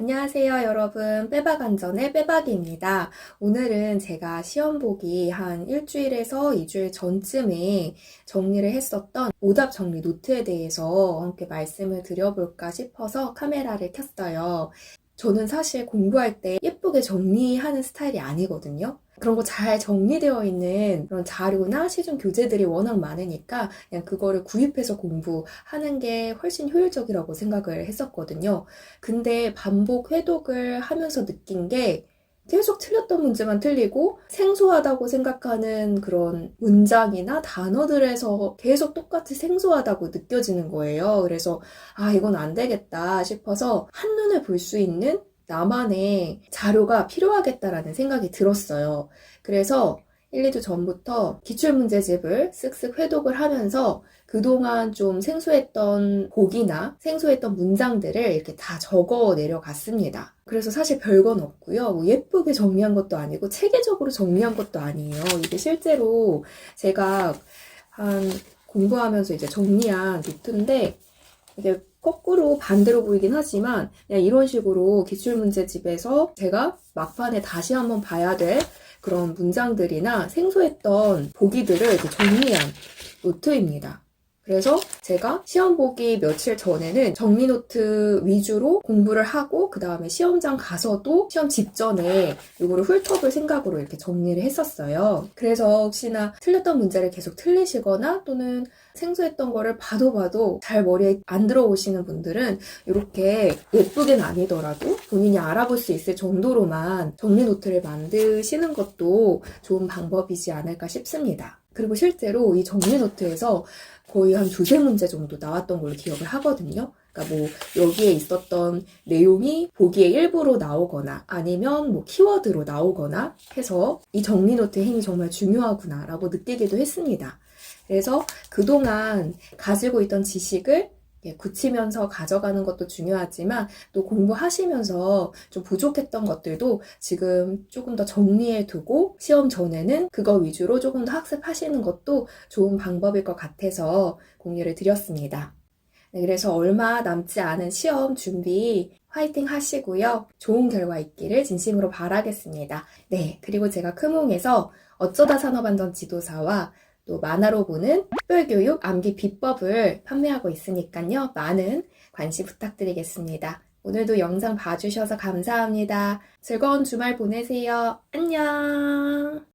안녕하세요, 여러분. 빼박안전의 빼박이입니다. 오늘은 제가 시험 보기 한 일주일에서 2주일 전쯤에 정리를 했었던 오답 정리 노트에 대해서 함께 말씀을 드려볼까 싶어서 카메라를 켰어요. 저는 사실 공부할 때 예 쁘게 정리하는 스타일이 아니거든요. 그런 거 잘 정리되어 있는 그런 자료나 시중 교재들이 워낙 많으니까 그냥 그거를 구입해서 공부하는 게 훨씬 효율적이라고 생각을 했었거든요. 근데 반복 회독을 하면서 느낀 게 계속 틀렸던 문제만 틀리고 생소하다고 생각하는 그런 문장이나 단어들에서 계속 똑같이 생소하다고 느껴지는 거예요. 그래서 아, 이건 안 되겠다 싶어서 한눈에 볼 수 있는 나만의 자료가 필요하겠다라는 생각이 들었어요. 그래서 1, 2주 전부터 기출문제집을 쓱쓱 회독을 하면서 그동안 좀 생소했던 곡이나 생소했던 문장들을 이렇게 다 적어 내려갔습니다. 그래서 사실 별건 없고요. 뭐 예쁘게 정리한 것도 아니고 체계적으로 정리한 것도 아니에요. 이게 실제로 제가 한 공부하면서 이제 정리한 노트인데 이게 거꾸로 반대로 보이긴 하지만 그냥 이런 식으로 기출문제집에서 제가 막판에 다시 한번 봐야 될 그런 문장들이나 생소했던 보기들을 정리한 노트입니다. 그래서 제가 시험 보기 며칠 전에는 정리 노트 위주로 공부를 하고 그 다음에 시험장 가서도 시험 직전에 이거를 훑어볼 생각으로 이렇게 정리를 했었어요. 그래서 혹시나 틀렸던 문제를 계속 틀리시거나 또는 생소했던 거를 봐도 봐도 잘 머리에 안 들어오시는 분들은 이렇게 예쁘게는 아니더라도 본인이 알아볼 수 있을 정도로만 정리 노트를 만드시는 것도 좋은 방법이지 않을까 싶습니다. 그리고 실제로 이 정리 노트에서 거의 한 두세 문제 정도 나왔던 걸로 기억을 하거든요. 그러니까 뭐 여기에 있었던 내용이 보기에 일부로 나오거나 아니면 뭐 키워드로 나오거나 해서 이 정리 노트의 힘이 정말 중요하구나라고 느끼기도 했습니다. 그래서 그동안 가지고 있던 지식을 예, 굳히면서 가져가는 것도 중요하지만 또 공부하시면서 좀 부족했던 것들도 지금 조금 더 정리해 두고 시험 전에는 그거 위주로 조금 더 학습하시는 것도 좋은 방법일 것 같아서 공유를 드렸습니다. 네, 그래서 얼마 남지 않은 시험 준비 화이팅 하시고요. 좋은 결과 있기를 진심으로 바라겠습니다. 네, 그리고 제가 크몽에서 어쩌다 산업안전 지도사와 또 만화로 보는 특별교육 암기 비법을 판매하고 있으니까요. 많은 관심 부탁드리겠습니다. 오늘도 영상 봐주셔서 감사합니다. 즐거운 주말 보내세요. 안녕!